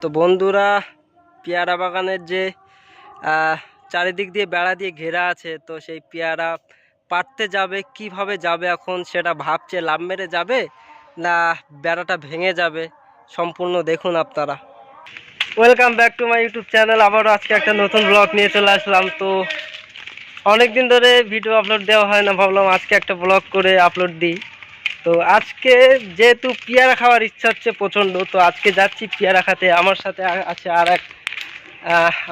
তো বন্ধুরা, পেয়ারা বাগানের যে চারিদিক দিয়ে বেড়া দিয়ে ঘেরা আছে, তো সেই পেয়ারা পাড়তে যাবে, কীভাবে যাবে এখন সেটা ভাবছে, লাভ মেরে যাবে, না বেড়াটা ভেঙে যাবে? সম্পূর্ণ দেখুন আপনারা। Welcome back to my YouTube channel আবারও আজকে একটা নতুন ব্লগ নিয়ে চলে আসলাম। তো অনেক দিন ধরে ভিডিও আপলোড দেওয়া হয় না, ভাবলাম আজকে একটা ব্লগ করে আপলোড দিই। তো আজকে যেহেতু পেয়ারা খাওয়ার ইচ্ছা হচ্ছে প্রচণ্ড তো আজকে যাচ্ছি পেয়ারা খাতে। আমার সাথে আছে আর এক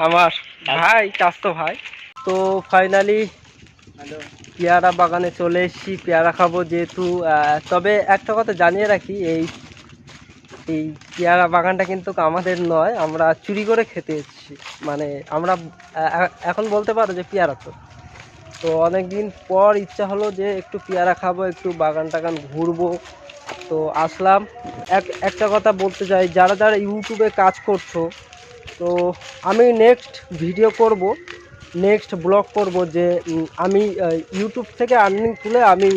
আমার ভাই চাস্তো ভাই। তো ফাইনালি পেয়ারা বাগানে চলে এসেছি পেয়ারা খাব যেহেতু তবে একটা কথা জানিয়ে রাখি এই এই পেয়ারা বাগানটা কিন্তু আমাদের নয় আমরা চুরি করে খেতে এসেছি। মানে আমরা এখন বলতে পারো যে পেয়ারা তো। তো অনেক দিন পর ইচ্ছা হলো যে একটু পেয়ারা খাব, একটু বাগান টাগান ঘুরবো। তো আসলাম। এক, একটা কথা বলতে চাই, যারা যারা ইউটিউবে কাজ করছ, তো আমি নেক্সট ভিডিও করব নেক্সট ব্লগ করব যে আমি ইউটিউব থেকে আর্নিং তুলে আমি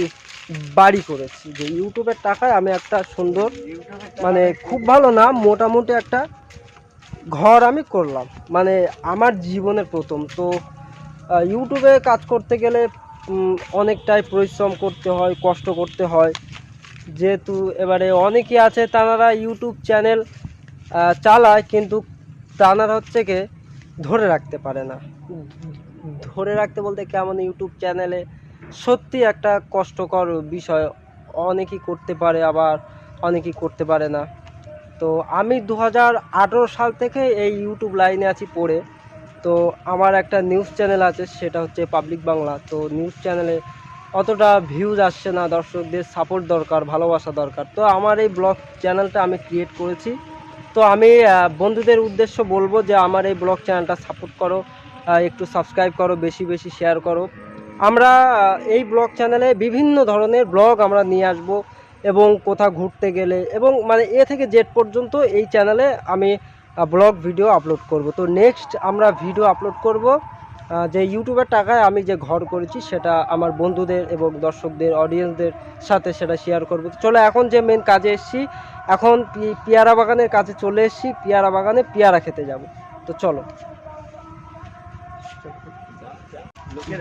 বাড়ি করেছি। যে ইউটিউবের টাকায় আমি একটা সুন্দর মানে খুব ভালো না, মোটামুটি একটা ঘর আমি করলাম। মানে আমার জীবনের প্রথম। তো ইউটিউবে কাজ করতে গেলে অনেকটাই পরিশ্রম করতে হয়, কষ্ট করতে হয়। যেহেতু এবারে অনেকেই আছে, তারা ইউটিউব চ্যানেল চালায়, কিন্তু তানারা হচ্ছে কি, ধরে রাখতে পারে না। ধরে রাখতে বলতে কেমন ইউটিউব চ্যানেলে সত্যি একটা কষ্টকর বিষয় অনেকেই করতে পারে, আবার অনেকেই করতে পারে না। তো আমি দু হাজার আঠেরো সাল থেকে এই ইউটিউব লাইনে আছি পড়ে। তো আমার একটা নিউজ চ্যানেল আছে, সেটা হচ্ছে পাবলিক বাংলা তো নিউজ চ্যানেলে অতটা ভিউজ আসছে না, দর্শকদের সাপোর্ট দরকার, ভালোবাসা দরকার। তো আমার এই ব্লগ চ্যানেলটা আমি ক্রিয়েট করেছি। তো আমি বন্ধুদের উদ্দেশ্য বলব যে আমার এই ব্লগ চ্যানেলটা সাপোর্ট করো একটু সাবস্ক্রাইব করো, বেশি বেশি শেয়ার করো। আমরা এই ব্লগ চ্যানেলে বিভিন্ন ধরনের ব্লগ আমরা নিয়ে আসব এবং কোথাও ঘুরতে গেলে এবং মানে এ থেকে জেড পর্যন্ত এই চ্যানেলে আমি ব্লগ ভিডিও আপলোড করব। তো নেক্সট আমরা ভিডিও আপলোড করব যে ইউটিউবের টাকায় আমি যে ঘর করেছি সেটা আমার বন্ধুদের এবং দর্শকদের অডিয়েন্সদের সাথে সেটা শেয়ার করব। চলো এখন যে মেন কাজে এসেছি, এখন পেয়ারা বাগানের কাছে চলে এসেছি, পেয়ারা বাগানে পেয়ারা খেতে যাব। তো চলো।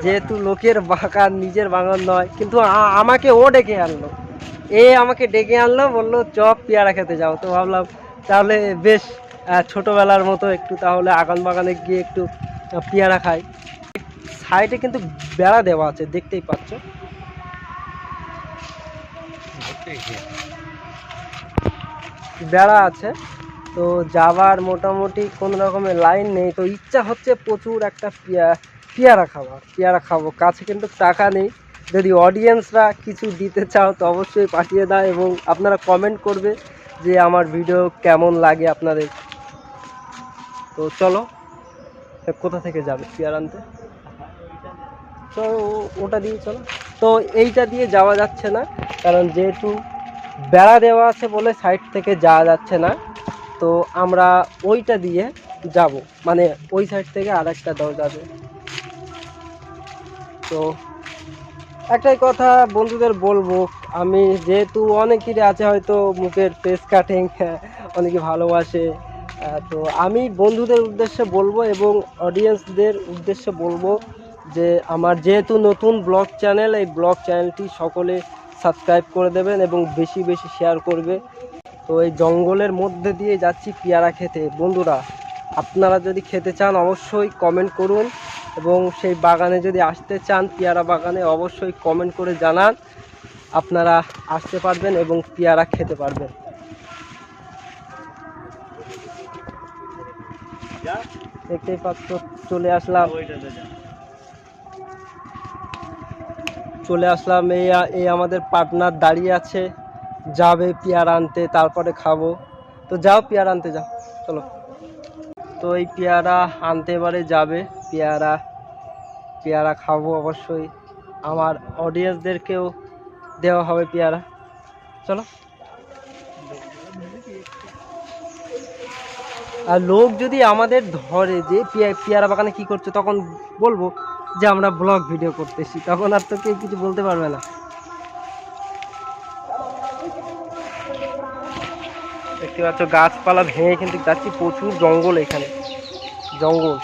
যেহেতু লোকের বাগান নিজের বাগান নয়, কিন্তু আমাকে ও ডেকে আনলো। এ আমাকে ডেকে আনলো, বলল, চপ পেয়ারা খেতে যাও। তো ভাবলাম, তাহলে বেশ ছোটবেলার মতো একটু তাহলে আগান বাগানে গিয়ে একটু পেয়ারা খাই। সাইডে কিন্তু বেড়া দেওয়া আছে, দেখতেই পাচ্ছ। বেড়া আছে, তো যাবার মোটামুটি কোনো রকমের লাইন নেই। তো ইচ্ছা হচ্ছে প্রচুর একটা পেয়া- পেয়ারা খাবার, পেয়ারা খাব। কাছে কিন্তু টাকা নেই। যদি অডিয়েন্সরা কিছু দিতে চাও, তো অবশ্যই পাঠিয়ে দাও এবং আপনারা কমেন্ট করবে যে আমার ভিডিও কেমন লাগে আপনাদের। তো চলো কোথা থেকে যাবে? পেয়ারা আনতে। তো ওটা দিয়ে চলো। তো এইটা দিয়ে যাওয়া যাচ্ছে না কারণ যেহেতু বেড়া দেওয়া আছে বলে সাইড থেকে যাওয়া যাচ্ছে না তো আমরা ওইটা দিয়ে যাব। মানে ওই সাইড থেকে আর একটা যাবে তো একটাই কথা বন্ধুদের বলব আমি যেহেতু অনেকেরই আছে হয়তো মুখের ফেস কাটিং অনেকে ভালোবাসে। তো আমি বন্ধুদের উদ্দেশ্যে বলব এবং অডিয়েন্সদের উদ্দেশ্যে বলব যে আমার যেহেতু নতুন ব্লগ চ্যানেল, এই ব্লগ চ্যানেলটি সকলে সাবস্ক্রাইব করে দেবেন এবং বেশি বেশি শেয়ার করবে। তো এই জঙ্গলের মধ্যে দিয়ে যাচ্ছি পেয়ারা খেতে। বন্ধুরা, আপনারা যদি খেতে চান অবশ্যই কমেন্ট করুন এবং সেই বাগানে যদি আসতে চান, পেয়ারা বাগানে অবশ্যই কমেন্ট করে জানান। আপনারা আসতে পারবেন এবং পেয়ারা খেতে পারবেন। চলে আসলাম। চলে আসলাম, এই এই আমাদের পার্টনার দাঁড়িয়ে আছে। যাবে পেয়ারা আনতে, তারপরে খাব। তো যাও পেয়ারা আনতে যাও, চলো। তো এই পেয়ারা আনতে এবারে যাবে, পেয়ারা পেয়ারা খাব অবশ্যই। আমার অডিয়েন্সদেরকেও দেওয়া হবে পেয়ারা। চলো। আর লোক যদি আমাদের ধরে যে পেয়া- পেয়ারা বাগানে কি করছে, তখন বলব যে আমরা ব্লগ ভিডিও করতেছি। তখন আর তো কেউ কিছু বলতে পারবে না। দেখতে পাচ্ছ, গাছপালা ভেঙে কিন্তু যাচ্ছি প্রচুর জঙ্গল এখানে। জঙ্গল।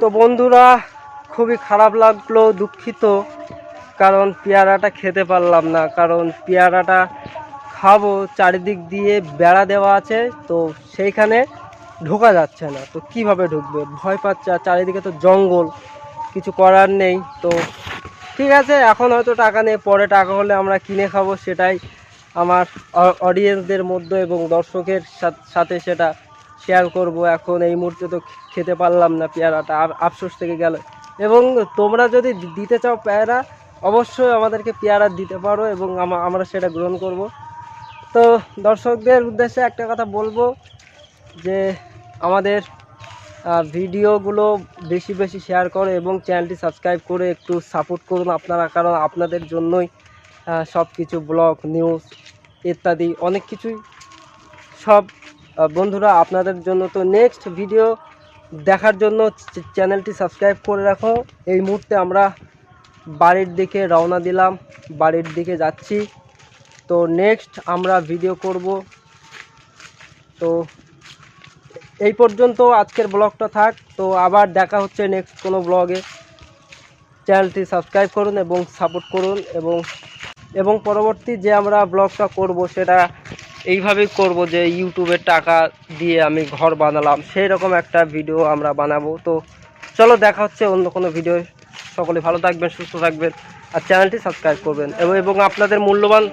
তো বন্ধুরা, খুবই খারাপ লাগল, দুঃখিত, কারণ পেয়ারাটা খেতে পারলাম না, কারণ পেয়ারাটা খাব, চারিদিক দিয়ে বেড়া দেওয়া আছে, তো সেইখানে ঢোকা যাচ্ছে না। তো কীভাবে ঢুকবে? ভয় পাচ্ছে, আর চারিদিকে তো জঙ্গল, কিছু করার নেই। তো ঠিক আছে, এখন হয়তো টাকা নেই, পরে টাকা হলে আমরা কিনে খাব, সেটাই আমার অডিয়েন্সদের মধ্যে এবং দর্শকের সাথে সেটা শেয়ার করব। এখন এই মুহূর্তে তো খেতে পারলাম না পেয়ারাটা আফসোস থেকে গেল। এবং তোমরা যদি দিতে চাও পেয়ারা, অবশ্যই আমাদেরকে পেয়ারা দিতে পারো এবং আমরা সেটা গ্রহণ করব। তো দর্শকদের উদ্দেশ্যে একটা কথা বলব যে আমাদের ভিডিওগুলো বেশি বেশি শেয়ার করো এবং চ্যানেলটি সাবস্ক্রাইব করে একটু সাপোর্ট করুন আপনারা, কারণ আপনাদের জন্যই সব কিছু ব্লগ নিউজ ইত্যাদি অনেক কিছুই সব বন্ধুরা আপনাদের জন্য। তো নেক্সট ভিডিও দেখার জন্য চ্যানেলটি সাবস্ক্রাইব করে রাখো। এই মুহূর্তে আমরা বাড়ির দিকে রওনা দিলাম, বাড়ির দিকে যাচ্ছি। তো নেক্সট আমরা ভিডিও করব। তো এই পর্যন্ত আজকের ব্লগটা থাক। তো আবার দেখা হচ্ছে নেক্সট কোনো ব্লগে। চ্যানেলটি সাবস্ক্রাইব করুন এবং সাপোর্ট করুন এবং এবং পরবর্তী যে আমরা ব্লগটা করব সেটা এইভাবেই করব যে ইউটিউবের টাকা দিয়ে আমি ঘর বানালাম। সেই রকম একটা ভিডিও আমরা বানাবো। তো চলো দেখা হচ্ছে অন্য কোনো ভিডিও সকলে ভালো থাকবেন, সুস্থ থাকবেন। আর চ্যানেলটি সাবস্ক্রাইব করবেন এবং আপনাদের মূল্যবান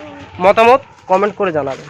মতামত কমেন্ট করে জানাবেন।